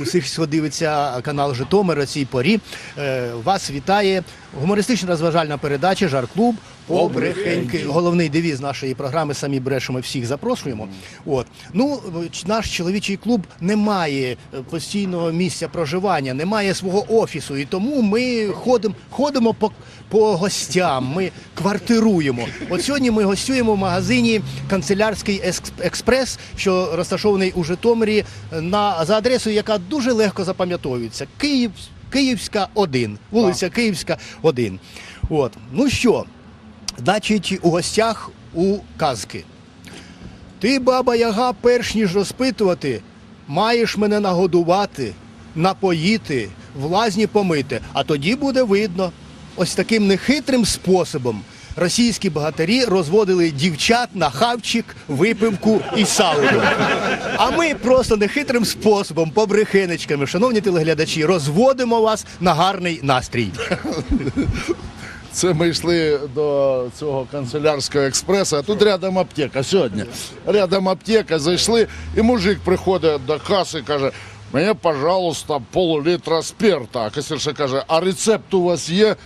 Усіх, хто дивиться канал Житомир о цій порі. е, Вас вітає гумористична розважальна передача Жар-клуб Побрехеньки. Головний девіз нашої програми самі брешемо, всіх запрошуємо. От ну наш чоловічий клуб не має е, постійного місця проживання, не має свого офісу, і тому ми ходимо, ходимо по, по гостям. Ми квартируємо. От сьогодні ми гостюємо в магазині канцелярський експрес, що розташований у Житомирі на за адресою, яка дуже легко запам'ятовується. Київ, Київська 1, вулиця Київська 1. От ну що, значить, у гостях у казки. Ти, баба Яга, перш ніж розпитувати, маєш мене нагодувати, напоїти, в лазні помити, а тоді буде видно. Ось таким нехитрим способом російські богатирі розводили дівчат на хавчик, випивку і сауну. А ми просто нехитрим способом, побрехенечками, шановні телеглядачі, розводимо вас на гарний настрій. Це ми йшли до цього канцелярського експресу, а тут рядом аптека сьогодні. Рядом аптека зайшли, і мужик приходить до каси і каже: мені, пожалуйста, пол-літра спирта. А касирша каже, а рецепт у вас є?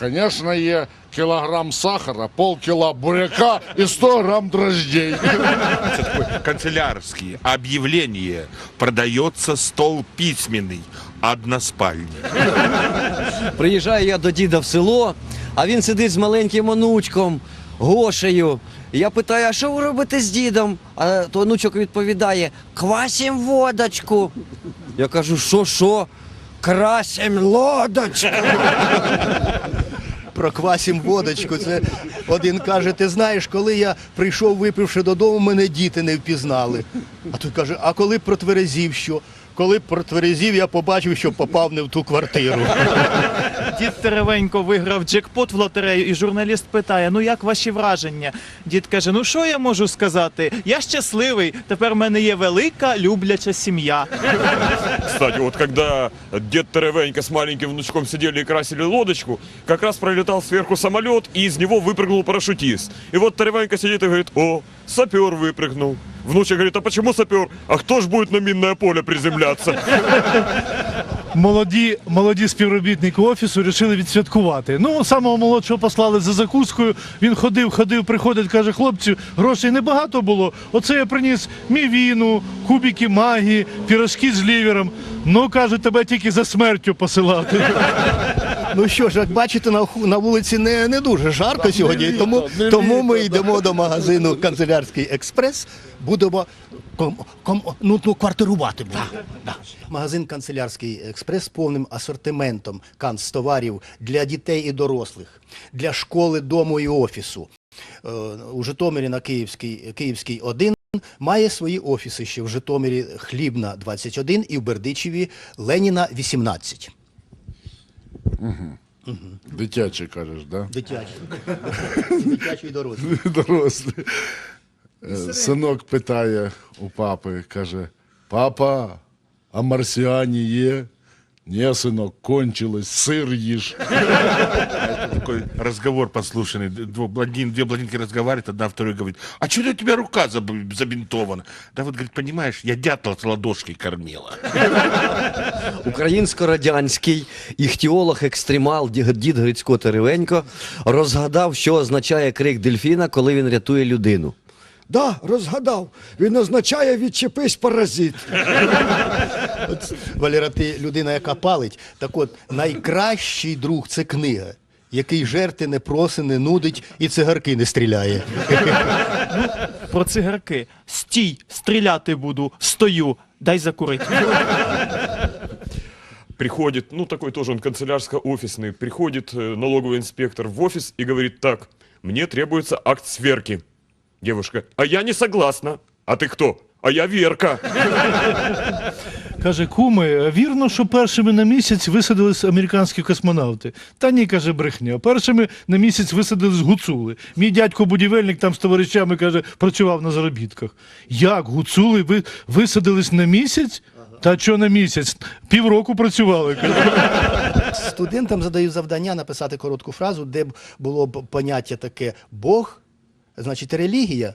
Звісно, є. Кілограм сахара, полкіла буряка і 100 грам дрождей. Это такое канцелярские объявление. Продается стол письменный, односпальный. Приїжджаю я до діда в село, а він сидить з маленьким онучком, Гошею. І Я питаю, а що ви робите з дідом? А то онучок відповідає: квасім водочку. Я кажу, що, що? Красим лодочку. Проквасім водочку. Це один каже: ти знаєш, коли я прийшов, випивши додому, мене діти не впізнали. А той каже: а коли протверезів що? Коли протверезів, я побачив, що попав не в ту квартиру. Дід Теревенько виграв джекпот в лотерею, і журналіст питає: Ну як ваші враження? Дід каже: Ну що я можу сказати? Я щасливий. Тепер в мене є велика любляча сім'я. Кстати, вот когда дед Теревенька с маленьким внучком сидели и красили лодочку, как раз пролетал сверху самолет, и из него выпрыгнул парашютист. И вот Теревенька сидит и говорит, о, сапер выпрыгнул. Внучек говорит, а почему сапер? А кто ж будет на минное поле приземляться? Молоді, молоді співробітники офісу вирішили відсвяткувати. Ну, самого молодшого послали за закускою. Він ходив, ходив, приходить, каже, хлопці, грошей небагато було. Оце я приніс мівіну, кубики магії, пірожки з лівером. Ну, каже, тебе тільки за смертю посилати. Ну що ж, як бачите, на, ху- на вулиці не, не дуже жарко сьогодні, тому, тому ми йдемо до магазину Канцелярський експрес. Будемо ком, ком, ну, ну, квартирувати. будемо. Да. Магазин Канцелярський експрес з повним асортиментом канцтоварів для дітей і дорослих, для школи, дому і офісу. Е, У Житомирі на Київській, Київській 1 має свої офіси ще в Житомирі Хлібна 21 і в Бердичеві Леніна 18. Дитячий кажеш, да? Дитячі. Дитячий і дорослі. Дорослі. Е, Синок питає у папи, каже: Папа, а марсіані є? Ні, синок, кончилось, сир їж. Такой разговор послушанный. Дво- блондин, две блондинки разговаривают, одна второй говорит, а что у тебя рука заб- забинтована? Да вот, говорит, понимаешь, я дятла с ладошкой кормила. Українсько-радянський іхтіолог екстремал дід Грицько Теревенько розгадав, що означає крик дельфіна, коли він рятує людину. Да, розгадав. Він означає відчепись паразит. От, Валера, ти людина, яка палить. Так от, найкращий друг це книга, який жерти не проси, не нудить і цигарки не стріляє. Про цигарки. Стій, стріляти буду, стою, дай закурити. Приходит, ну такой тоже он канцелярско-офисный, приходит э, налоговый инспектор в офис и говорит, так, мне требуется акт сверки. Девушка, а я не согласна. А ты кто? А я Верка. Каже, куми, вірно, що першими на місяць висадились американські космонавти. Та ні, каже, брехня. Першими на місяць висадились гуцули. Мій дядько будівельник там з товаришами каже, працював на заробітках. Як гуцули ви висадились на місяць? Та що на місяць? Півроку працювали. Студентам задаю завдання написати коротку фразу, де б було б поняття таке Бог, значить релігія,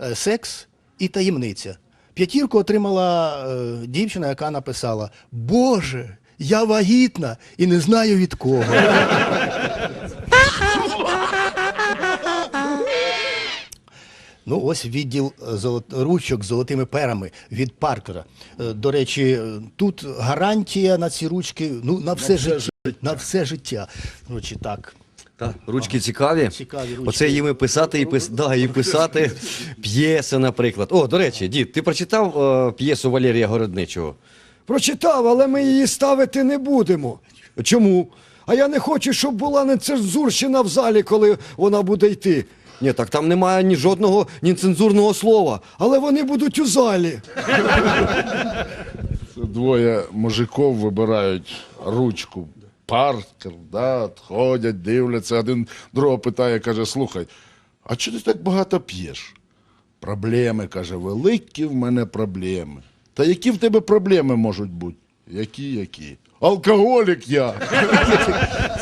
е, секс і таємниця. П'ятірку отримала е, дівчина, яка написала: Боже, я вагітна і не знаю від кого. Ну, ось відділ е, ручок з золотими перами від Паркера. До речі, тут гарантія на ці ручки ну, на все, життя. На все життя. Коротше, так. Та, ручки цікаві. Цікаві ручки. Оце їми писати і, пис... да, і писати п'єси, наприклад. О, до речі, дід, ти прочитав е, п'єсу Валерія Городничого? Прочитав, але ми її ставити не будемо. Чому? А я не хочу, щоб була нецензурщина в залі, коли вона буде йти. Ні, так там немає ні жодного ні цензурного слова. Але вони будуть у залі. Це Двоє мужиків вибирають ручку. Паркер, да, ходять, дивляться. Один другого питає, каже: слухай, а чого ти так багато п'єш? Проблеми, каже, великі в мене проблеми. Та які в тебе проблеми можуть бути? Які, які? Алкоголік я.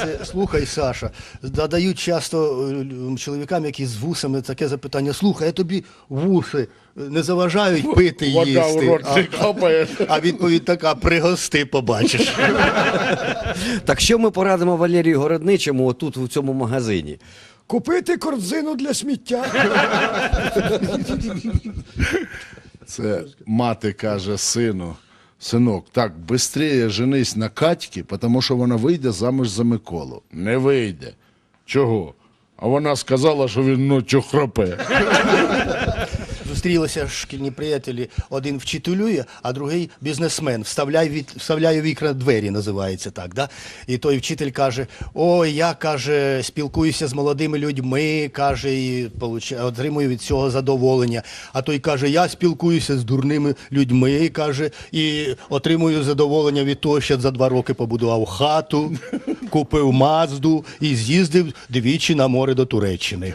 Це, слухай, Саша, задають часто е, чоловікам, які з вусами, таке запитання: слухай, а тобі вуси не заважають пити Вода їсти. рот А, капає. а відповідь така: пригости, побачиш. Так що ми порадимо Валерію Городничому отут у цьому магазині? Купити корзину для сміття. Це мати каже сину. Синок, так, швидше женись на Катьки, тому що вона вийде замуж за Миколу. Не вийде. Чого? А вона сказала, що він ночі храпе. Зустрілися шкільні приятелі, один вчителює, а другий бізнесмен. Вставляє, від, вставляє вікна двері, називається так. Да? І той вчитель каже: Ой, я каже, спілкуюся з молодими людьми, каже, і получ- отримую від цього задоволення. А той каже, я спілкуюся з дурними людьми, каже, і отримую задоволення від того, що за два роки побудував хату, купив мазду і з'їздив двічі на море до Туреччини.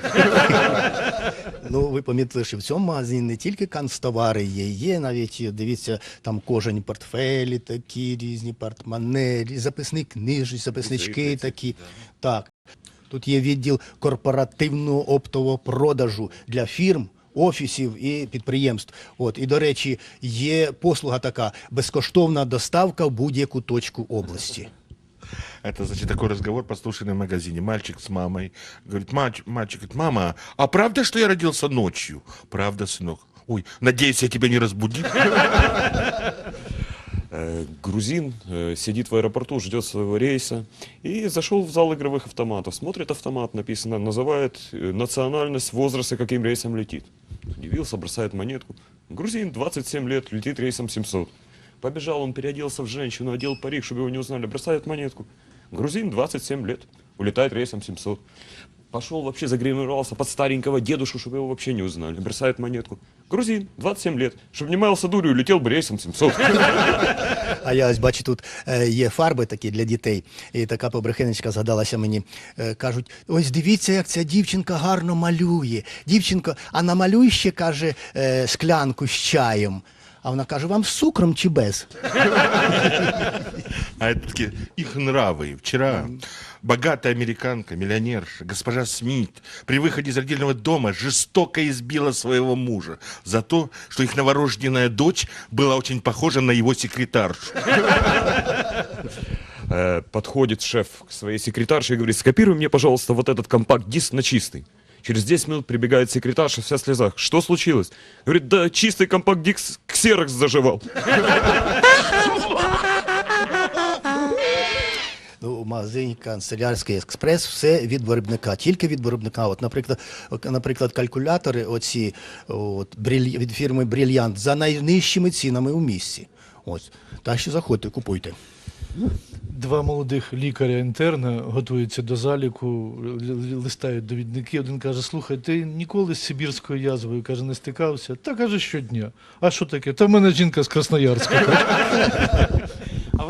Ну, ви помітили, що в цьому магазині не тільки канцтовари є, є навіть, дивіться, там кожані портфелі такі, різні портмоне, записні книжки, записнички такі. Так. Тут є відділ корпоративного оптового продажу для фірм. Офісів і підприємств. От і до речі, є послуга така безкоштовна доставка в будь-яку точку області. Это, значит, такой разговор, послушанный в магазине. Мальчик с мамой. Говорит, «Мач- мальчик говорит, мама, а правда, что я родился ночью? Правда, сынок. Ой, надеюсь, я тебя не разбудил. Э, Грузин э, сидит в аэропорту, ждет своего рейса и зашел в зал игровых автоматов. Смотрит автомат, написано, называет э, национальность, возраст и каким рейсом летит. Удивился, бросает монетку. Грузин, 27 лет, летит рейсом 700. Побежал, он переоделся в женщину, одел парик, чтобы его не узнали, бросает монетку. Грузин, 27 лет, улетает рейсом 700. Пошел вообще загримировался под старенького дедушку, чтобы его вообще не узнали. Бросает монетку. Грузин, 27 лет. Чтобы не маялся дурью, летел бы рейсом 700. А я ось бачу, тут е, є фарби такі для дітей. І така побрехенечка згадалася мені. Е, кажуть: ось дивіться, як ця дівчинка гарно малює. Дівчинка, а намалюй ще каже е, склянку з чаєм. А вона каже: вам з цукром чи без? А это такие их нравы. Вчера богатая американка, миллионерша, госпожа Смит, при выходе из родильного дома жестоко избила своего мужа за то, что их новорожденная дочь была очень похожа на его секретаршу. Э, Подходит шеф к своей секретарше и говорит, скопируй мне, пожалуйста, вот этот компакт-диск на чистый. Через 10 минут прибегает секретарша вся в слезах. Что случилось? Говорит, да чистый компакт-диск ксерокс заживал. Ну, магазині канцелярський експрес все від виробника, тільки від виробника. От, наприклад, наприклад, калькулятори оці от, від фірми Брільянт за найнижчими цінами у місті. Ось. Так що заходьте, купуйте. Два молодих лікаря-інтерна готуються до заліку, листають довідники. Один каже: слухай, ти ніколи з Сибірською язвою каже, не стикався? Та каже щодня. А що таке? Та в мене жінка з Красноярська.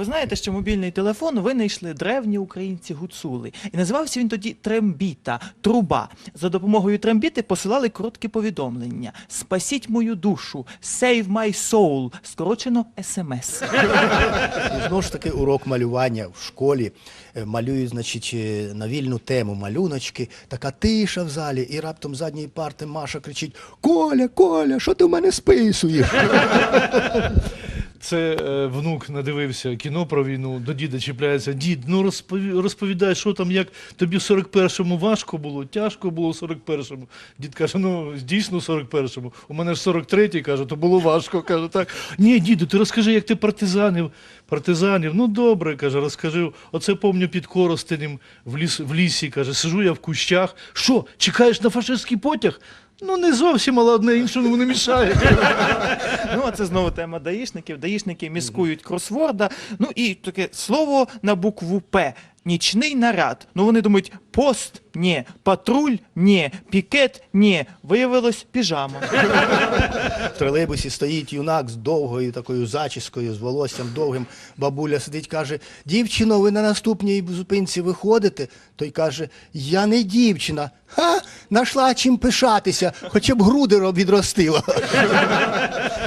Ви знаєте, що мобільний телефон винайшли древні українці гуцули. І називався він тоді трембіта, труба. За допомогою трембіти посилали короткі повідомлення: Спасіть мою душу, save my soul, скорочено СМС. Знову ж таки урок малювання в школі. Е, Малюють, значить, е, на вільну тему малюночки. Така тиша в залі, і раптом з задньої парти Маша кричить: Коля, Коля, що ти в мене списуєш? Це е, внук надивився кіно про війну, до діда чіпляється. Дід, ну розпові- розповідай, що там, як тобі в 41-му важко було, тяжко було в 41-му. Дід каже, ну дійсно в 41-му. У мене ж 43-й, каже, то було важко. Каже, так. Ні, діду, ти розкажи, як ти партизанів, партизанів. Ну добре, каже, розкажи. Оце помню під Коростенем в, ліс, в лісі, каже, сижу я в кущах. Що, чекаєш на фашистський потяг? Ну не зовсім, але одне іншому не мішає. Ну, а це знову тема даїшників. Даїшники міскують кросворда. Ну і таке слово на букву П. Нічний наряд. Ну вони думають, пост ні, патруль ні, пікет ні. Виявилось піжама. В тролейбусі стоїть юнак з довгою такою зачіскою, з волоссям довгим. Бабуля сидить, каже: Дівчино, ви на наступній зупинці виходите? Той каже: Я не дівчина. Ха, нашла чим пишатися, хоча б груди відростила.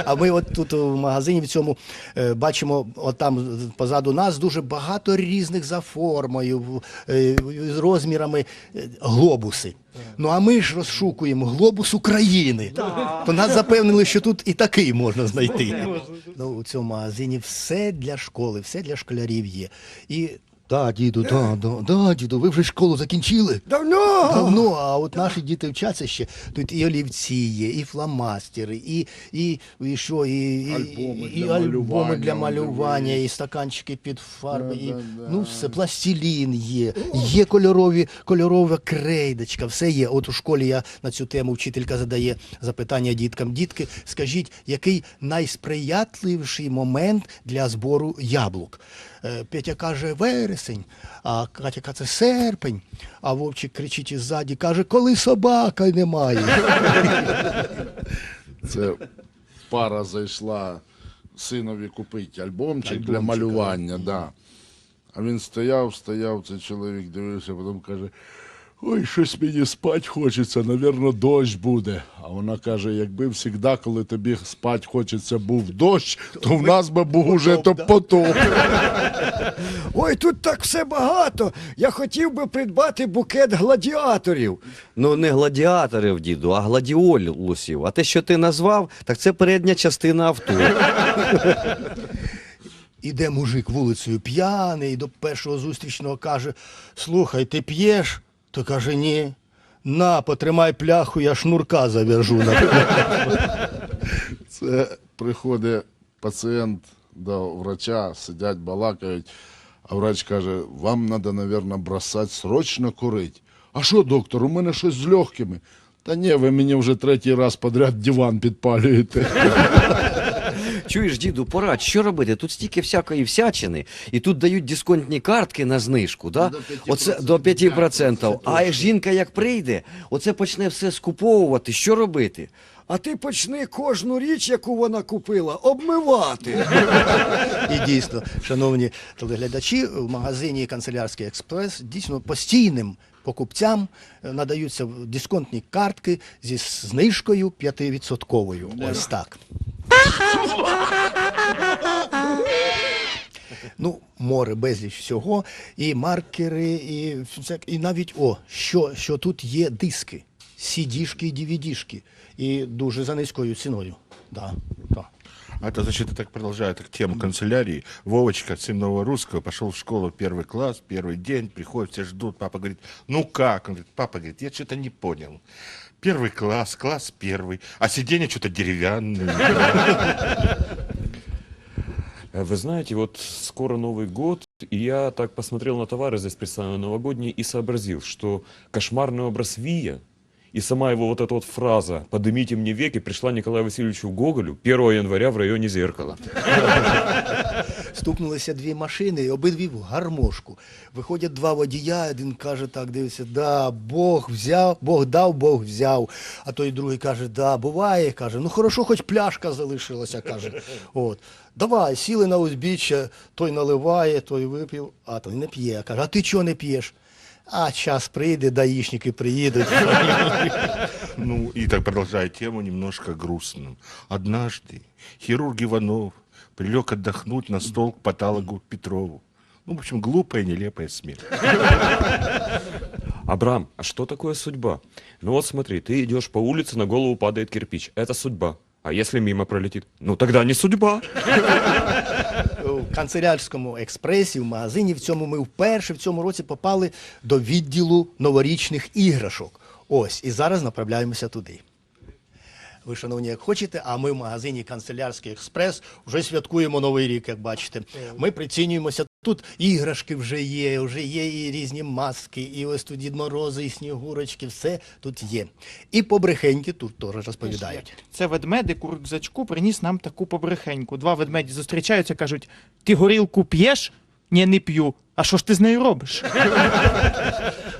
А ми от тут в магазині в цьому е, бачимо, от там позаду нас дуже багато різних за формою, е, з розмірами глобуси. Ну а ми ж розшукуємо глобус України. То нас запевнили, що тут і такий можна знайти. Ну, у цьому магазині все для школи, все для школярів є. І да, діду, да, да, да, діду, ви вже школу закінчили? Давно! Давно, а от наші діти вчаться ще. Тут і олівці є, і фломастери, і, і, і що, і, і, Альбоми і для альбоми малювання, для малювання, і стаканчики під фарби, і, Да, да, ну все, пластилін є, є кольорові, кольорова крейдочка, все є. От у школі я на цю тему вчителька задає запитання діткам. Дітки, скажіть, який найсприятливіший момент для збору яблук? Е, Петя каже вересень, а Катя каже серпень, а Вовчик кричить іззаді, каже, коли собака немає. Це пара зайшла синові купити альбомчик, для малювання. Да. А він стояв, стояв, цей чоловік дивився, потім каже: Ой, щось мені спать хочеться, навірно, дощ буде. А вона каже: якби завжди, коли тобі спать хочеться, був дощ, то в нас би був уже то потоп. Ой, тут так все багато. Я хотів би придбати букет гладіаторів. Ну, не гладіаторів, діду, а гладіолусів. А те, що ти назвав, так це передня частина авто. Іде мужик вулицею п'яний, до першого зустрічного каже: Слухай, ти п'єш? То каже, ні. На, потримай пляху, я шнурка зав'яжу Це приходить пацієнт до врача, сидять, балакають, а врач каже, вам треба, мабуть, бросати срочно курити. А що, доктор, у мене щось з легкими. Та ні, ви мені вже третій раз подряд диван підпалюєте. Чуєш, діду, порадь, що робити? Тут стільки всякої всячини, і тут дають дисконтні картки на знижку, да? Оце до 5%. А жінка як прийде, оце почне все скуповувати. Що робити? А ти почни кожну річ, яку вона купила, обмивати. І дійсно, шановні телеглядачі, в магазині Канцелярський експрес дійсно постійним покупцям е, надаються дисконтні картки зі знижкою 5%. Ось так. Ну, море безліч всього, і маркери, і, всяк- і навіть о, що, що тут є диски, сідішки і DVD-шки, і дуже за низькою ціною. Да, да. А это, значит, это так продолжая так, тему канцелярии. Вовочка, сын нового русского, пошел в школу первый класс, первый день, приходит, все ждут. Папа говорит, ну как? Он говорит, папа, говорит, я что-то не понял. Первый класс, класс первый, а сиденье что-то деревянное. Э, Вы знаете, вот скоро Новый год, и я так посмотрел на товары здесь представленные новогодние и сообразил, что кошмарный образ Вия И сама его вот эта вот фраза «подымите мне веки» пришла Николаю Васильевичу Гоголю 1 января в районе Зеркала. Стукнулися дві машини, і обидві в гармошку. Виходять два водія, один каже так, дивиться, да, Бог взяв, Бог дав, Бог взяв. А той другий каже, да, буває, каже, ну хорошо, хоч пляшка залишилася, каже. От. Давай, сіли на узбіччя, той наливає, той випив, а той не п'є. Каже, а ти чого не п'єш? А час прийде, даїшники приїдуть. Ну, и так продолжая тему немножко грустным. Однажды хирург Иванов прилег отдохнуть на стол к патологу Петрову. Ну, в общем, глупая, нелепая смерть. Абрам, а что такое судьба? Ну вот смотри, ты идешь по улице, на голову падает кирпич. Это судьба. А если мимо пролетит? Ну тогда не судьба. У канцелярському експресі, в магазині в цьому ми вперше в цьому році попали до відділу новорічних іграшок. Ось, і зараз направляємося туди. Ви, шановні, як хочете, а ми в магазині Канцелярський експрес вже святкуємо Новий рік, як бачите. Ми прицінюємося. Тут іграшки вже є, вже є і різні маски, і ось тут Дід Морози, і Снігурочки, все тут є. І побрехеньки тут теж розповідають. Це ведмедик у приніс нам таку побрехеньку. Два ведмеді зустрічаються, кажуть: ти горілку п'єш? Ні, не п'ю. А що ж ти з нею робиш?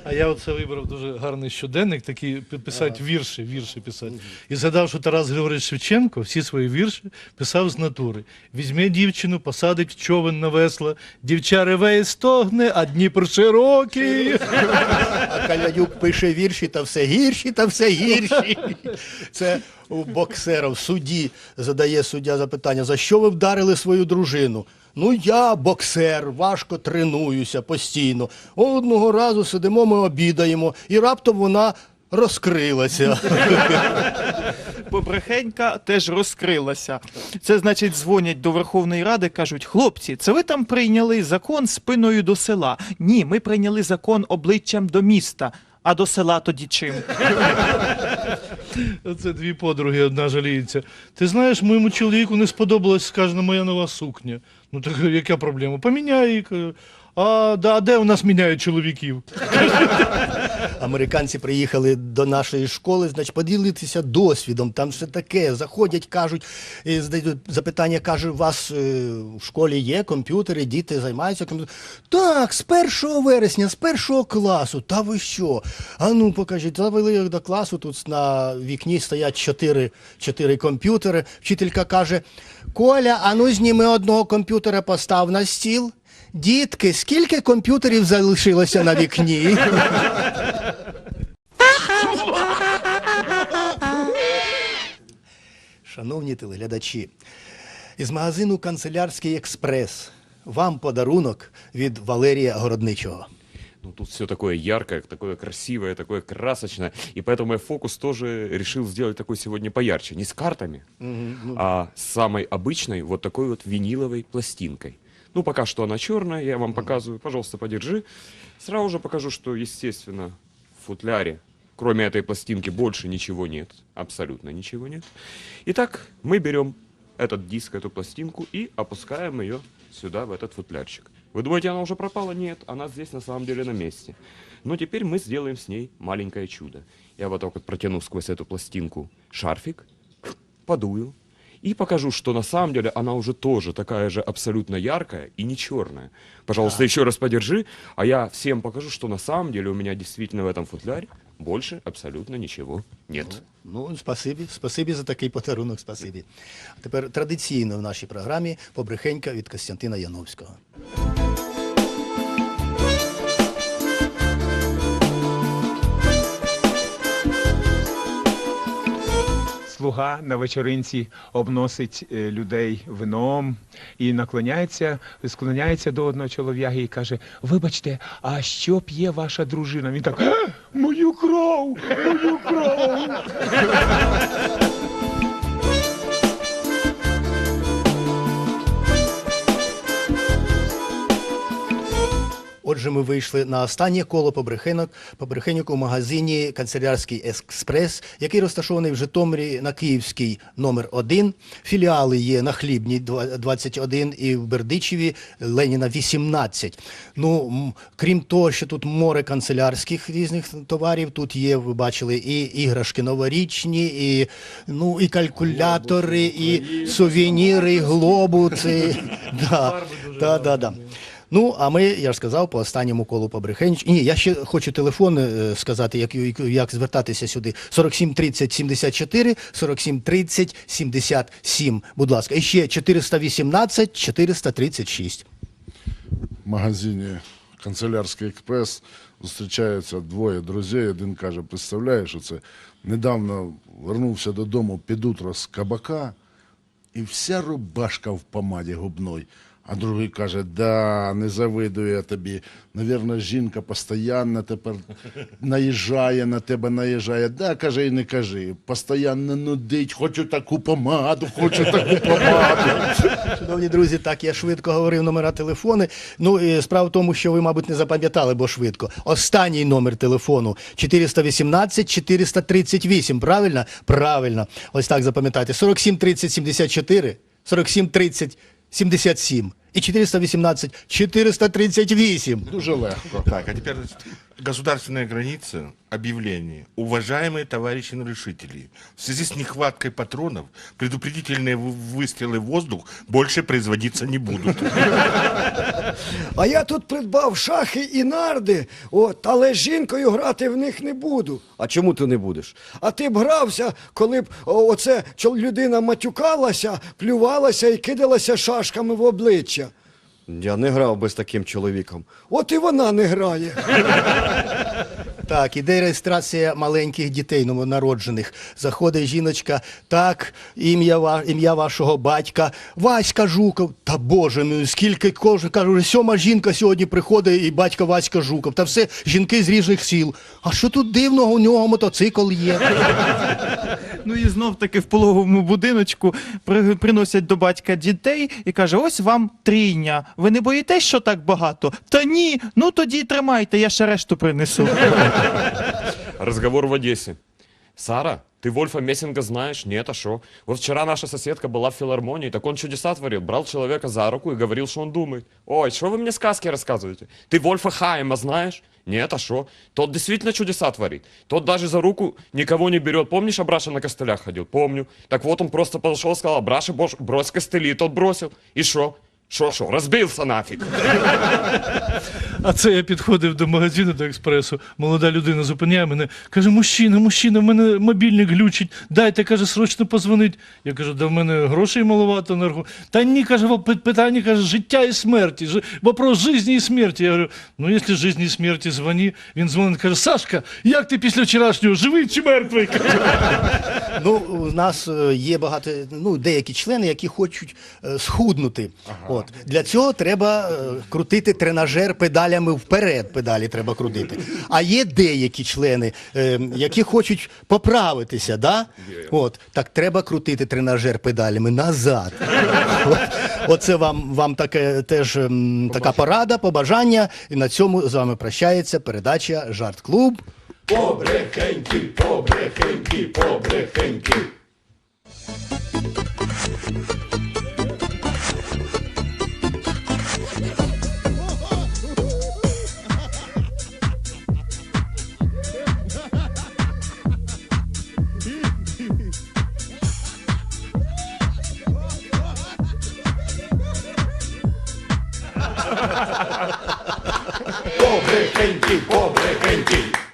А я оце вибрав дуже гарний щоденник, такий пи- писати вірші, вірші писати. І згадав, що Тарас Григорович Шевченко всі свої вірші писав з натури. Візьме дівчину, посадить в човен на весла, дівча реве і стогне, а Дніпр широкий. А Калядюк пише вірші, та все гірші, та все гірші. Це у боксера в суді задає суддя запитання: за що ви вдарили свою дружину? Ну, я боксер, важко тренуюся постійно. Одного разу сидимо, ми обідаємо, і раптом вона розкрилася. Побрехенька теж розкрилася. Це значить, дзвонять до Верховної Ради, кажуть: хлопці, це ви там прийняли закон спиною до села. Ні, ми прийняли закон обличчям до міста. А до села тоді чим? Оце дві подруги, одна жаліється. Ти знаєш, моєму чоловіку не сподобалась, скажена, моя нова сукня. Ну так яка проблема? Поміняй її. кажу. А, да, де у нас міняють чоловіків? Американці приїхали до нашої школи, значить, поділитися досвідом. Там все таке. Заходять, кажуть, і задають запитання, кажуть, у вас е, в школі є комп'ютери, діти займаються комп'ютером. Так, з 1 вересня, з першого класу. Та ви що? А ну покажіть, завели їх до класу. Тут на вікні стоять чотири, чотири комп'ютери. Вчителька каже: Коля, а ну зніми одного комп'ютера, постав на стіл. Дітки, скільки комп'ютерів залишилося на вікні? Шановні телеглядачі, із магазину Канцелярський експрес. Вам подарунок від Валерія Городничого. Ну, тут все такое яркое, такое красивое, такое красочное. И поэтому я фокус тоже решил сделать такой сегодня поярче. Не с картами, а с самой обычной вот такой вот виниловой пластинкой. Ну, пока что она черная, я вам показываю. Пожалуйста, подержи. Сразу же покажу, что, естественно, в футляре, кроме этой пластинки, больше ничего нет. Абсолютно ничего нет. Итак, мы берем этот диск, эту пластинку и опускаем ее сюда, в этот футлярчик. Вы думаете, она уже пропала? Нет, она здесь на самом деле на месте. Но теперь мы сделаем с ней маленькое чудо. Я вот так вот протяну сквозь эту пластинку шарфик, подую и покажу, что на самом деле она уже тоже такая же абсолютно яркая и не черная. Пожалуйста, еще раз подержи, а я всем покажу, что на самом деле у меня действительно в этом футляре больше абсолютно ничего нет. Ну, спасибі, спасибі за такий подарунок, спасибі. Тепер традиційно в нашій програмі побрехенька від Костянтина Яновського. Слуга на вечоринці обносить е, людей вином і наклоняється, склоняється до одного чолов'яги і каже: Вибачте, а що п'є ваша дружина? Він так «Е, мою кров, мою кров. Отже, ми вийшли на останнє коло побрехенок, побрехеньок у магазині Канцелярський експрес, який розташований в Житомирі на Київський номер 1. Філіали є на Хлібній два- 21 і в Бердичеві Леніна 18. Ну, крім того, що тут море канцелярських різних товарів, тут є, ви бачили, і іграшки новорічні, і, ну, і калькулятори, і сувеніри, і глобуси. Да, да, да. Ну, а ми, я ж сказав, по останньому колу побрехенч. Ні, я ще хочу телефон е, сказати, як, як, як звертатися сюди. 47 30 74, 47 30 77. Будь ласка. І ще 418 436. В магазині Канцелярський експрес зустрічаються двоє друзів. Один каже: представляєш, оце недавно вернувся додому під утро з кабака, і вся рубашка в помаді губной. А другий каже: да, не завидую я тобі. Навірно, жінка постійно тепер наїжджає на тебе, наїжджає. Да, каже, і не кажи. Постійно нудить, хочу таку помаду, хочу таку помаду. Шановні друзі, так я швидко говорив номера телефони. Ну і справа в тому, що ви, мабуть, не запам'ятали, бо швидко. Останній номер телефону 418 438. Правильно? Правильно. Ось так запам'ятайте. 47 30 74, 47 30 77 і 418 438. Дуже легко. Так, а теперь государственная граница, объявление. Уважаемые товарищи нарушители, в связи с нехваткой патронов, предупредительные вы- выстрелы в воздух больше производиться не будут. А я тут придбав шахи і нарди, от, але з жінкою грати в них не буду. А чому ти не будеш? А ти б грався, коли б о, оце чол- людина матюкалася, плювалася і кидалася шашками в обличчя. Я не грав би з таким чоловіком. От і вона не грає. Так, іде реєстрація маленьких дітей новонароджених. Заходить жіночка, так, ім'я ва- ім'я вашого батька, Васька Жуков. Та Боже, ну скільки кожен кажу, сьома жінка сьогодні приходить і батько Васька Жуков. Та все жінки з різних сіл. А що тут дивного? У нього мотоцикл є. Ну і знов таки в пологовому будиночку при- приносять до батька дітей і каже: ось вам трійня. Ви не боїтесь, що так багато? Та ні, ну тоді тримайте, я ще решту принесу. Разговор в Одессе. Сара, ты Вольфа Мессинга знаешь? Нет, а шо? Вот вчера наша соседка была в филармонии, так он чудеса творил. Брал человека за руку и говорил, что он думает. Ой, что вы мне сказки рассказываете? Ты Вольфа Хайма знаешь? Нет, а шо? Тот действительно чудеса творит. Тот даже за руку никого не берет. Помнишь, Абраша на костылях ходил? Помню. Так вот он просто подошел и сказал, Абраша, брось костыли. Тот бросил. И шо? Шо-шо? Разбился нафиг. А це я підходив до магазину до експресу. Молода людина зупиняє мене. Каже: мужчина, мужчина, в мене мобільник глючить. Дайте, каже, срочно позвонить. Я кажу, да в мене грошей маловато на. Та ні, каже, питання каже, життя і смерті. Вопрос житті і смерті. Я говорю, ну якщо житті і смерті, дзвони. Він дзвонить, каже, Сашка, як ти після вчорашнього, живий чи мертвий? Ну, у нас е, є багато, ну, деякі члени, які хочуть е, схуднути. От. Для цього треба е, крутити тренажер педалями вперед, педалі треба крутити. А є деякі члени, е, які хочуть поправитися, да? От. так треба крутити тренажер педалями назад. От. Оце вам, вам таке, теж ем, така порада, побажання. І на цьому з вами прощається передача Жарт Клуб. Побрехеньки, побрехеньки, побрехеньки. Побрехеньки, побрехеньки.